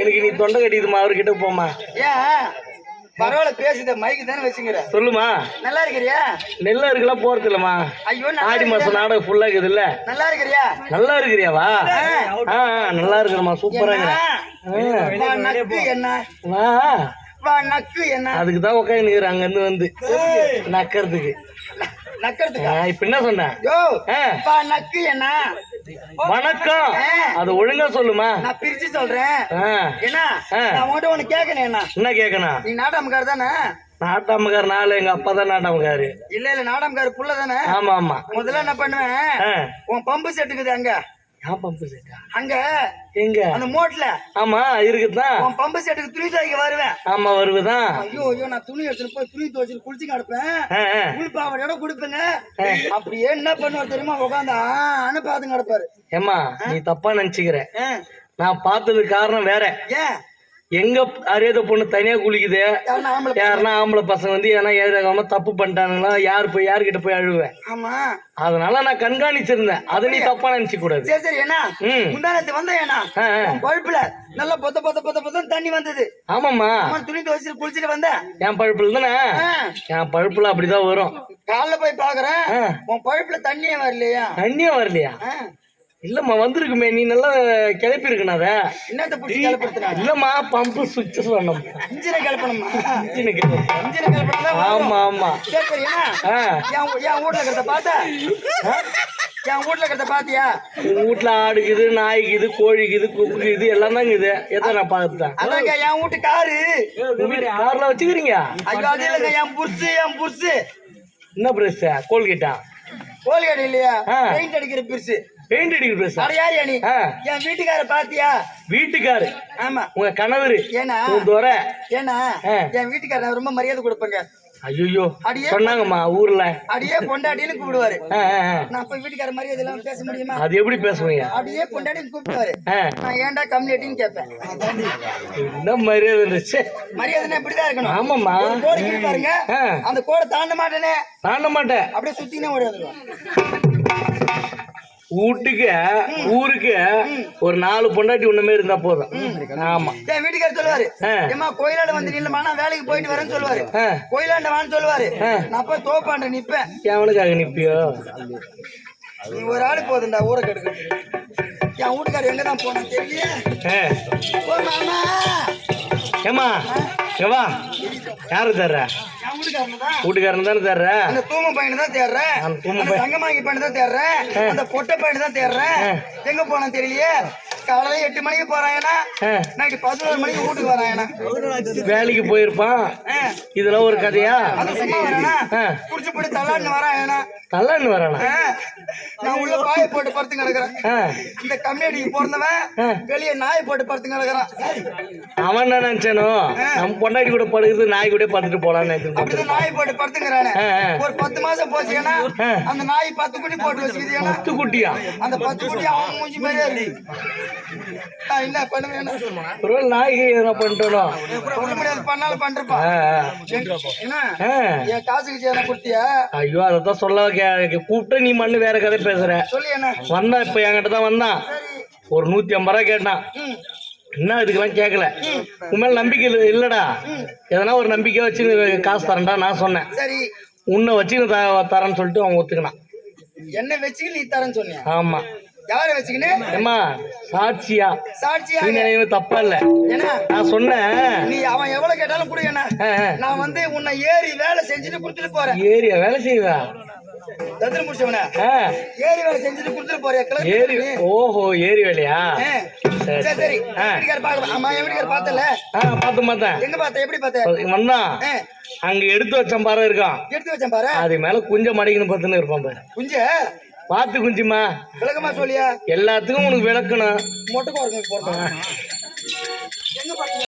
எனக்கு நீ தொண்டை கட்டிதுமா அவர்கிட்ட போமா ஏன் பரவாயில்ல பேசுத மைக்கு தானே வச்சுங்கிற சொல்லுமா. நல்லா இருக்கிறியா? நெல்ல இருக்கலாம் போறது இல்லம்மா ஐயோ ஆடி? மாசம் நாடகம் ஃபுல்லா இருக்குது இல்ல நல்லா இருக்கிறியா? நல்லா இருக்கிறியாவா? நல்லா இருக்கிறமா சூப்பரா என்ன? வா நக்கு என்ன? அதுக்கு தான் உட்காந்து அங்க இருந்து வந்து. நக்கறதுக்கு. நக்கிறதுக்கு? இப்ப என்ன சொன்ன? நக்கு என்ன? வணக்கம். அது ஒழுங்கா சொல்லுமா? நான் பிரிச்சு சொல்றேன். என்ன. நான் உன்கிட்ட ஒண்ணு கேட்கணும் என்ன என்ன கேட்கணும்? நீ நாட்டாமக்கார தானே? நாட்டாமக்கார நாள் எங்க அப்பா தான் நாட்டாமக்காரு. இல்ல இல்ல நாட்டாமக்கார புள்ள தானே? ஆமா ஆமா. முதல்ல என்ன பண்ணுவேன்? உன் பம்பு செட்டுக்குது அங்க. பம்பு செட்டா அங்க? எங்க? அந்த மோட்ல? ஆமா இருக்குதான் உன் பம்பு செட்டுக்கு துணி துவைக்க வருவேன் ஆமா வருவதான் ஐயோ ஐயோ நான் துணி எடுத்துட்டு போய் துணி துவைச்சு குளிச்சு கிடப்பேன். குளிப்பாவோட கொடுப்பேங்க. அப்படியே என்ன பண்ணுவார் தெரியுமா? உட்காந்து ஆன்னு பாத்து கிடப்பாரு. ஏம்மா நீ தப்பா நினைச்சுக்கிற. நான் பார்த்ததுக்கு காரணம் வேற. ஏன்? எங்க அறியாத பொண்ணு தனியா குளிக்குது? யாருன்னா ஆம்பளை பசங்க? வந்து ஏன்னா ஏறாம தப்பு பண்ணிட்டானுங்களா யார் போய் யார்கிட்ட போய் அழுவேன் ஆமா. அதனால நான் கண்காணிச்சிருந்தேன். அதை நீ தப்பா நினைச்சு கூடாது. சரி சரி என்ன ம். முந்தானத்து வந்தேன். உன் பழுப்புல நல்லா பொத்த பொத்த பொத்த பொத்த தண்ணி வந்தது. ஆமாம்மா. அவன் துணி துவைச்சிட்டு குளிச்சுட்டு வந்தேன். என் பழுப்புல தானே. என் பழுப்புல அப்படிதான் வரும். காலைல போய் பாக்குறேன். உன் பழுப்புல தண்ணியே வரலையா? தண்ணியே வரலையா. இல்லம்மா வந்திருக்குமே. நீ நல்லா கிளப்பி இருக்கணும் அத. என்னத்த பிடிச்சி இல்லம்மா பம்பு சுவிட்ச் சொன்னோம். இன்ஜினை கிளப்பணுமா? Engine club. இன்ஜினை கிளப்பணும் ஆமா ஆமா. ஆ. என் வீட்டுல இருக்கிறத பார்த்த? என் வீட்டுல இருக்கிறத பாத்தியா உங்க வீட்டுல ஆடுக்குது நாய்க்குது கோழிக்குது குக்குது எல்லாம் தான் இருக்குது எதை நான் பார்த்துட்டேன் அதாங்க என் வீட்டு காரு. உங்க வீட்டு கார்ல வச்சுக்கிறீங்க? ஐயோ அது இல்லைங்க என் புருஷு என் புருஷு என்ன பிரஸ் கோல்கேட்டா? கோல்கேட் இல்லையா? ஆ. பெயிண்ட் அடிக்கிற பிரிசு. பெயிண்ட் அடிக்கிற பிரஸ் அட யார் ஆ. என் வீட்டுக்கார பாத்தியா? வீட்டுக்காரு. ஆமா. உங்க கணவரு. ஏன்னா? உன் துறை ஏன்னா? ஆ. என் வீட்டுக்கார ரொம்ப மரியாதை கொடுப்பேங்க. ஐயோ அடியே. சொன்னாங்கம்மா ஊர்ல. அப்படியே பொண்டாட்டின்னு கூப்பிடுவாரு. நான் போய் வீட்டுக்கார மரியாதை எல்லாம் பேச முடியுமா? அது எப்படி பேசுவீங்க? அப்படியே பொண்டாட்டின்னு கூப்பிடுவாரு. நான் ஏன்டா கம்யூனிட்டின்னு கேட்பேன். என்ன மரியாதை இருந்துச்சு மரியாதைன்னா இப்படிதான் இருக்கணும். ஆமாம்மா. கோடு பாருங்க. அந்த கோடை தாண்ட மாட்டேனே. தாண்ட மாட்டேன். அப்படியே சுத்தினே ஓடியாந்துருவேன். வீட்டுக்கு ஊருக்கு ஒரு நாலு பொண்டாட்டி ஒண்ணுமே இருந்தா போதும். ஆமா. வீட்டுக்காரர் சொல்லுவாரு. ஏமா கோயிலாண்ட வந்து நில்லுமா? நான் வேலைக்கு போயிட்டு வரேன்னு சொல்லுவாரு. கோயிலாண்ட வான்னு சொல்லுவாரு. நான் போய் தோப்பாண்ட நிப்பேன். எவனுக்காக நிப்பியோ? நீ ஒரு ஆளு போதுண்டா ஊரை கெடுக்க என் வீட்டுக்காரர் எங்க தான் போனா தெரியல ஆ. வா யாரு தர்ற? வீட்டுக்காரன் தான் தர்ற? அந்த தூம பையனை தான் தேடுறேன் அந்த தூம அந்த சங்கமாங்கி பையனை தான் தேடுறேன் அந்த பொட்டை பையனை தான் தேடுறேன் எங்க போனா தெரியலையே. காலையில எட்டு மணிக்கு போறாங்கன்னா நைட்டு பதினோரு மணிக்கு வீட்டுக்கு வராங்கண்ணா வேலைக்கு போயிருப்பான். இதெல்லாம் ஒரு கதையா? குடிச்சு போட்டு தள்ளான்னு வராங்கண்ணா தள்ளான்னு வரானா? நான் உள்ள பாய போட்டு படுத்து கிடக்குறேன். இந்த கம்யூனிட்டிக்கு பிறந்தவன். வெளியே நாய் போட்டு படுத்து கிடக்குறான். அவன் என்ன நினைச்சானோ? நம்ம பொண்டாட்டி கூட படுக்குது நாய் கூட பார்த்துட்டு போலான்னு அப்படிதான் நாய் போட்டு ஆ. ஒரு பத்து மாசம் போச்சுன்னா. அந்த நாய் பத்து குட்டி போட்டு வச்சுக்குது பத்து குட்டியா? அந்த பத்து குட்டி அவன் மூஞ்சி மாதிரியே இருக்கு. என்ன பண்ணுவேன் ஒரு நாய்க்கு எதனா பண்ணாலும். என்ன. என் காசுக்கு சேர குட்டியா? ஐயோ அதான் சொல்ல கே- கூப்பிட்டு நீ மண்ணு வேற கதை பேசுற. சொல்லி என்ன? வந்தான் இப்ப என்கிட்ட தான் வந்தான் ஒரு நூத்தி ஐம்பது ரூபா கேட்டான். என்ன இதுக்கெல்லாம் கேட்கல உன் மேல நம்பிக்கை இல்ல- இல்லடா. எதனா ஒரு நம்பிக்கை வச்சு நீ காசு தரேன்டா நான் சொன்னேன். சரி. உன்னை வச்சு தரேன்னு சொல்லிட்டு அவன் ஒத்துக்கினான். என்ன வச்சுக்கு நீ தரேன்னு சொன்னியா? ஆமா. யாரை வச்சுக்கின்னு? சாட்சியா? சாட்சியா நீ நினைவு தப்பா இல்ல என்ன நான் சொன்னேன். நீ அவன் எவ்வளவு கேட்டாலும் கொடு என்ன. நான் வந்து உன்னை ஏறி வேலை செஞ்சுட்டு கொடுத்துட்டு போறேன். ஏரியா வேலை செய்வா தத்திர முடிச்சவன. ஏறி வேலை செஞ்சுட்டு கொடுத்துட்டு கிளம்பி ஏரி ஓஹோ ஏரி வேலையா. சரி. சரி சரி. ஆ. வீட்டுக்கார பாக்க ஆமா என் வீட்டுக்கார பார்த்தல. பார்த்து பார்த்தேன். எங்க பார்த்த? எப்படி பார்த்த? வந்தான். ஆ. அங்க எடுத்து வச்ச பாரு இருக்கான். எடுத்து வச்சேன் பாரு? அது மேல குஞ்ச மடிக்கணும் பார்த்துன்னு இருப்பான் பாரு. குஞ்ச? பார்த்து குஞ்சுமா. விளக்கமா சொல்லியா? எல்லாத்துக்கும் உனக்கு விளக்கணும். மொட்டை